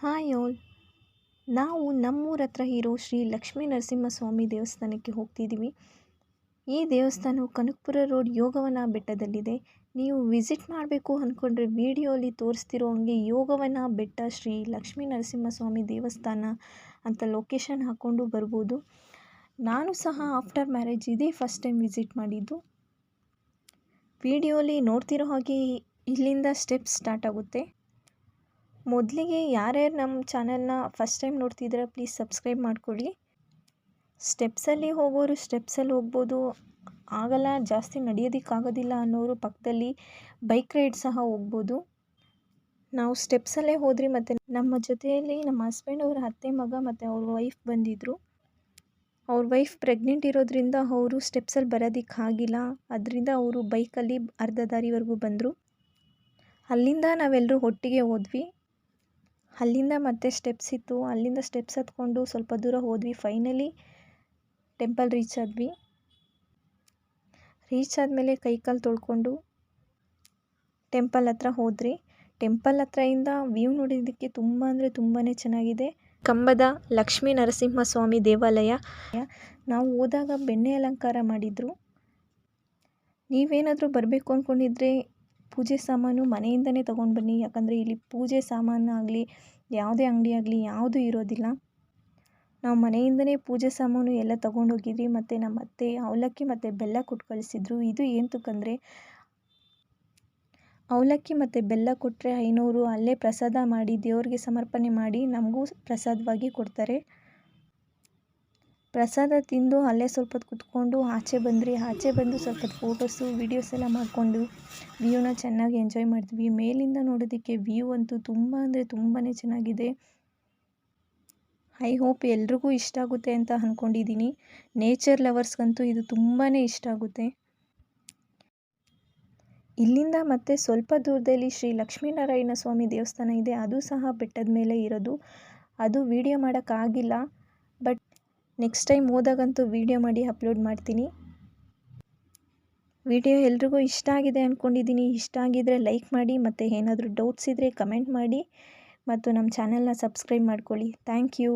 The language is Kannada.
Hi all. ನಾವು ನಮ್ಮೂರ ಹತ್ರ ಇರೋ ಶ್ರೀ ಲಕ್ಷ್ಮೀ ನರಸಿಂಹಸ್ವಾಮಿ ದೇವಸ್ಥಾನಕ್ಕೆ ಹೋಗ್ತಿದ್ದೀವಿ ಈ ದೇವಸ್ಥಾನವು ಕನಕಪುರ ರೋಡ್ ಯೋಗವನ ಬೆಟ್ಟದಲ್ಲಿದೆ. ನೀವು ವಿಸಿಟ್ ಮಾಡಬೇಕು ಅಂದ್ಕೊಂಡ್ರೆ ವಿಡಿಯೋಲಿ ತೋರಿಸ್ತಿರೋ ಹಂಗೆ ಯೋಗವನ ಬೆಟ್ಟ ಶ್ರೀ ಲಕ್ಷ್ಮೀ ನರಸಿಂಹಸ್ವಾಮಿ ದೇವಸ್ಥಾನ ಅಂತ ಲೊಕೇಶನ್ ಹಾಕ್ಕೊಂಡು ಬರ್ಬೋದು. ನಾನು ಸಹ ಆಫ್ಟರ್ ಮ್ಯಾರೇಜ್ ಇದೇ ಫಸ್ಟ್ ಟೈಮ್ ವಿಸಿಟ್ ಮಾಡಿದ್ದು. ವಿಡಿಯೋಲಿ ನೋಡ್ತಿರೋ ಹಾಗೆ ಇಲ್ಲಿಂದ ಸ್ಟೆಪ್ಸ್ ಸ್ಟಾರ್ಟ್ ಆಗುತ್ತೆ. ಮೊದಲಿಗೆ ಯಾರ್ಯಾರು ನಮ್ಮ ಚಾನಲ್ನ ಫಸ್ಟ್ ಟೈಮ್ ನೋಡ್ತಿದ್ದೀರಾ ಪ್ಲೀಸ್ ಸಬ್ಸ್ಕ್ರೈಬ್ ಮಾಡ್ಕೊಳ್ಳಿ. ಸ್ಟೆಪ್ಸಲ್ಲಿ ಹೋಗೋರು ಸ್ಟೆಪ್ಸಲ್ಲಿ ಹೋಗ್ಬೋದು. ಆಗಲ್ಲ, ಜಾಸ್ತಿ ನಡೆಯೋದಕ್ಕಾಗೋದಿಲ್ಲ ಅನ್ನೋರು ಪಕ್ಕದಲ್ಲಿ ಬೈಕ್ ರೈಡ್ ಸಹ ಹೋಗ್ಬೋದು. ನಾವು ಸ್ಟೆಪ್ಸಲ್ಲೇ ಹೋದ್ರಿ ಮತ್ತು ನಮ್ಮ ಜೊತೆಯಲ್ಲಿ ನಮ್ಮ ಹಸ್ಬೆಂಡ್ ಅವರ ಅತ್ತೆ ಮಗ ಮತ್ತು ಅವ್ರ ವೈಫ್ ಬಂದಿದ್ದರು ಅವ್ರ ವೈಫ್ ಪ್ರೆಗ್ನೆಂಟ್ ಇರೋದ್ರಿಂದ ಅವರು ಸ್ಟೆಪ್ಸಲ್ಲಿ ಬರೋದಕ್ಕಾಗಿಲ್ಲ. ಅದರಿಂದ ಅವರು ಬೈಕಲ್ಲಿ ಅರ್ಧ ದಾರಿವರೆಗೂ ಬಂದರು. ಅಲ್ಲಿಂದ ನಾವೆಲ್ಲರೂ ಒಟ್ಟಿಗೆ ಹೋದ್ವಿ. ಅಲ್ಲಿಂದ ಮತ್ತೆ ಸ್ಟೆಪ್ಸ್ ಇತ್ತು. ಅಲ್ಲಿಂದ ಸ್ಟೆಪ್ಸ್ ಹತ್ಕೊಂಡು ಸ್ವಲ್ಪ ದೂರ ಹೋದ್ವಿ. ಫೈನಲಿ ಟೆಂಪಲ್ ರೀಚ್ ಆದ್ವಿ. ರೀಚ್ ಆದಮೇಲೆ ಕೈಕಾಲು ತೊಳ್ಕೊಂಡು ಟೆಂಪಲ್ ಹತ್ರ ಹೋದ್ರಿ. ಟೆಂಪಲ್ ಹತ್ರದಿಂದ ವ್ಯೂ ನೋಡಿದ್ದಕ್ಕೆ ತುಂಬ ಅಂದರೆ ತುಂಬಾ ಚೆನ್ನಾಗಿದೆ. ಕಂಬದ ಲಕ್ಷ್ಮೀ ನರಸಿಂಹಸ್ವಾಮಿ ದೇವಾಲಯ. ನಾವು ಹೋದಾಗ ಬೆಣ್ಣೆ ಅಲಂಕಾರ ಮಾಡಿದರು. ನೀವೇನಾದರೂ ಬರಬೇಕು ಅಂದ್ಕೊಂಡಿದ್ರೆ ಪೂಜೆ ಸಾಮಾನು ಮನೆಯಿಂದನೇ ತೊಗೊಂಡು ಬನ್ನಿ. ಯಾಕಂದರೆ ಇಲ್ಲಿ ಪೂಜೆ ಸಾಮಾನು ಆಗಲಿ ಯಾವುದೇ ಅಂಗಡಿ ಆಗಲಿ ಯಾವುದೂ ಇರೋದಿಲ್ಲ. ನಾವು ಮನೆಯಿಂದನೇ ಪೂಜೆ ಸಾಮಾನು ಎಲ್ಲ ತೊಗೊಂಡೋಗಿದ್ವಿ ಮತ್ತು ನಮ್ಮ ಅತ್ತೆ ಅವಲಕ್ಕಿ ಮತ್ತು ಬೆಲ್ಲ ಕೊಟ್ಟು ಕಳಿಸಿದ್ರು. ಇದು ಏನಕ್ಕಂದರೆ ಅವಲಕ್ಕಿ ಮತ್ತು ಬೆಲ್ಲ ಕೊಟ್ಟರೆ ಐನೂರು ಅಲ್ಲೇ ಪ್ರಸಾದ ಮಾಡಿ ದೇವ್ರಿಗೆ ಸಮರ್ಪಣೆ ಮಾಡಿ ನಮಗೂ ಪ್ರಸಾದವಾಗಿ ಕೊಡ್ತಾರೆ. ಪ್ರಸಾದ ತಿಂದು ಅಲ್ಲೇ ಸ್ವಲ್ಪ ಹೊತ್ತು ಕುತ್ಕೊಂಡು ಆಚೆ ಬಂದ್ರಿ, ಆಚೆ ಬಂದು ಸ್ವಲ್ಪ ಫೋಟೋಸು ವೀಡಿಯೋಸ್ ಎಲ್ಲ ಮಾಡಿಕೊಂಡು ವ್ಯೂನ ಚೆನ್ನಾಗಿ ಎಂಜಾಯ್ ಮಾಡಿದ್ವಿ. ಮೇಲಿಂದ ನೋಡೋದಕ್ಕೆ ವ್ಯೂ ಅಂತೂ ತುಂಬ ಅಂದರೆ ತುಂಬಾ ಚೆನ್ನಾಗಿದೆ. ಐ ಹೋಪ್ ಎಲ್ರಿಗೂ ಇಷ್ಟ ಆಗುತ್ತೆ ಅಂತ ಅಂದ್ಕೊಂಡಿದ್ದೀನಿ ನೇಚರ್ ಲವರ್ಸ್ಗಂತೂ ಇದು ತುಂಬಾ ಇಷ್ಟ ಆಗುತ್ತೆ. ಇಲ್ಲಿಂದ ಮತ್ತೆ ಸ್ವಲ್ಪ ದೂರದಲ್ಲಿ ಶ್ರೀ ಲಕ್ಷ್ಮೀನಾರಾಯಣ ಸ್ವಾಮಿ ದೇವಸ್ಥಾನ ಇದೆ. ಅದು ಸಹ ಬೆಟ್ಟದ ಮೇಲೆ ಇರೋದು. ಅದು ವಿಡಿಯೋ ಮಾಡೋಕ್ಕಾಗಿಲ್ಲ. ಬಟ್ ನೆಕ್ಸ್ಟ್ ಟೈಮ್ ಹೋದಾಗಂತೂ ವೀಡಿಯೋ ಮಾಡಿ ಅಪ್ಲೋಡ್ ಮಾಡ್ತೀನಿ. ವಿಡಿಯೋ ಎಲ್ರಿಗೂ ಇಷ್ಟ ಆಗಿದೆ ಅಂದ್ಕೊಂಡಿದ್ದೀನಿ ಇಷ್ಟ ಆಗಿದ್ರೆ ಲೈಕ್ ಮಾಡಿ, ಮತ್ತು ಏನಾದರೂ ಡೌಟ್ಸ್ ಇದ್ದರೆ ಕಮೆಂಟ್ ಮಾಡಿ, ಮತ್ತು ನಮ್ಮ ಚಾನಲ್ನ ಸಬ್ಸ್ಕ್ರೈಬ್ ಮಾಡ್ಕೊಳ್ಳಿ. Thank you